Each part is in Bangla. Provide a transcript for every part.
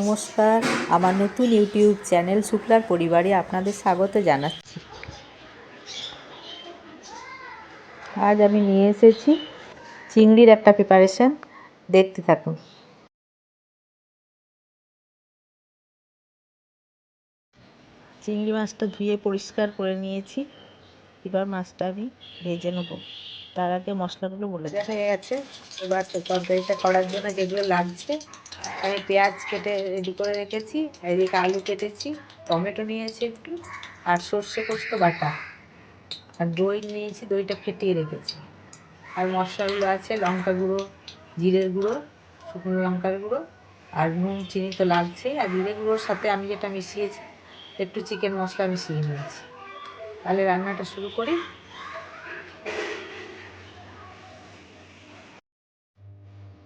নমস্কার। আমার নতুন ইউটিউব চ্যানেল শুক্লার পরিবারে আপনাদের স্বাগত জানাচ্ছি। আজ আমি নিয়ে এসেছি চিংড়ির একটা প্রিপারেশন দেখতে থাকুন। চিংড়ি মাছটা ধুয়ে পরিষ্কার করে নিয়েছি। এবার মাছটা আমি ভেজে নেব। তার আগে মশলাগুলো বলে। হয়ে গেছে। এবার তরকারিটা করার জন্য যেগুলো লাগছে আমি পেঁয়াজ কেটে রেডি করে রেখেছি, এদিকে আলু কেটেছি, টমেটো নিয়েছি একটু, আর সর্ষে পোস্ত বাটা। আর দই নিয়েছি, দইটা ফেটিয়ে রেখেছি। আর মশলাগুলো আছে, লঙ্কা গুঁড়ো, জিরের গুঁড়ো, শুকনো লঙ্কার গুঁড়ো, আর নুন, চিনি তো লাগছেই। আর জিরে গুঁড়োর সাথে আমি যেটা মিশিয়েছি, একটু চিকেন মশলা মিশিয়ে নিয়েছি। তাহলে রান্নাটা শুরু করি।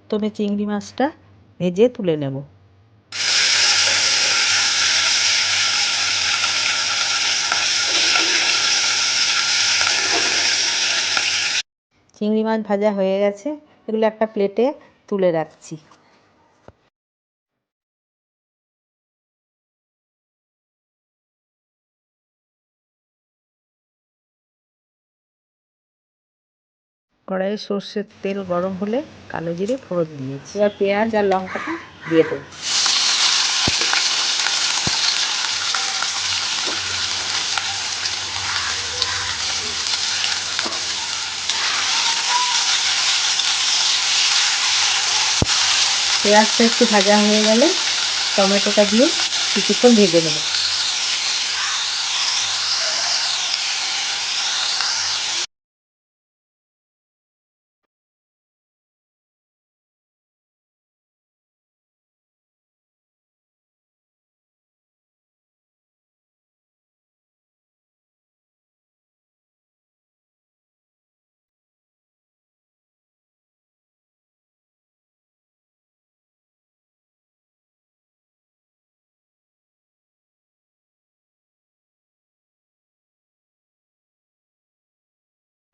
প্রথমে চিংড়ি মাছটা ভেজে তুলে নেব। চিংড়ি মাছ ভাজা হয়ে গেছে। এগুলো একটা প্লেটে তুলে রাখছি। কড়াইয়ে সর্ষের তেল গরম হলে কালো জিরে ফোড়ন দিয়েছি এবার পেঁয়াজ আর লঙ্কাটা দিয়ে দেবো। পেঁয়াজটা একটু ভাজা হয়ে গেলে টমেটোটা দিয়ে কিছুক্ষণ ভেজে নেব।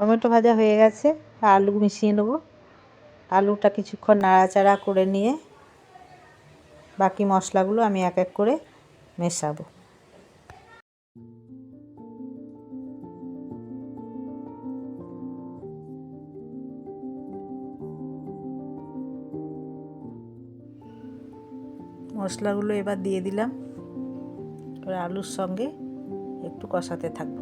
টমেটো ভাজা হয়ে গেছে, আলু মিশিয়ে নেব। আলুটা কিছুক্ষণ নাড়াচাড়া করে নিয়ে বাকি মশলাগুলো আমি এক এক করে মেশাবো। মশলাগুলো এবার দিয়ে দিলাম। আলুর সঙ্গে একটু কষাতে থাকব।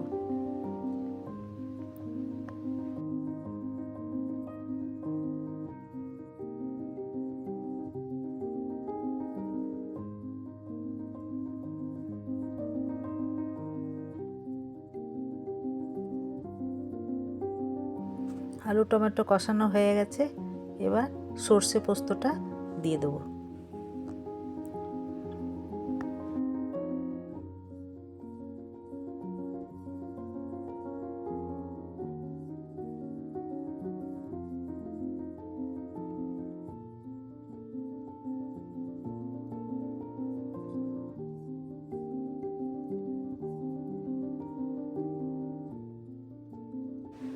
আলু টমেটো কষানো হয়ে গেছে। এবার সর্ষে পোস্তটা দিয়ে দেবো।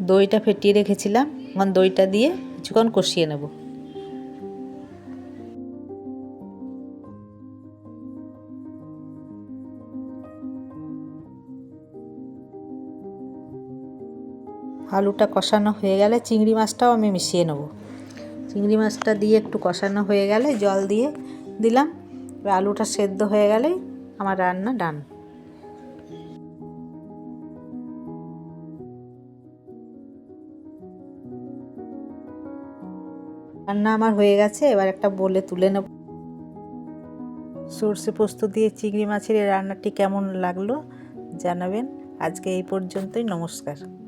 দইটা ফেটিয়ে রেখেছিলাম। এখন দইটা দিয়ে কিছুক্ষণ কষিয়ে নেব। আলুটা কষানো হয়ে গেলে চিংড়ি মাছটাও আমি মিশিয়ে নেব। চিংড়ি মাছটা দিয়ে একটু কষানো হয়ে গেলে জল দিয়ে দিলাম। আলুটা সেদ্ধ হয়ে গেলেই আমার রান্না ডান। রান্না আমার হয়ে গেছে, এবার একটা বলে তুলে নেব। সর্ষে পোস্ত দিয়ে চিংড়ি মাছের এই রান্নাটি কেমন লাগল জানাবেন। আজকে এই পর্যন্তই, নমস্কার।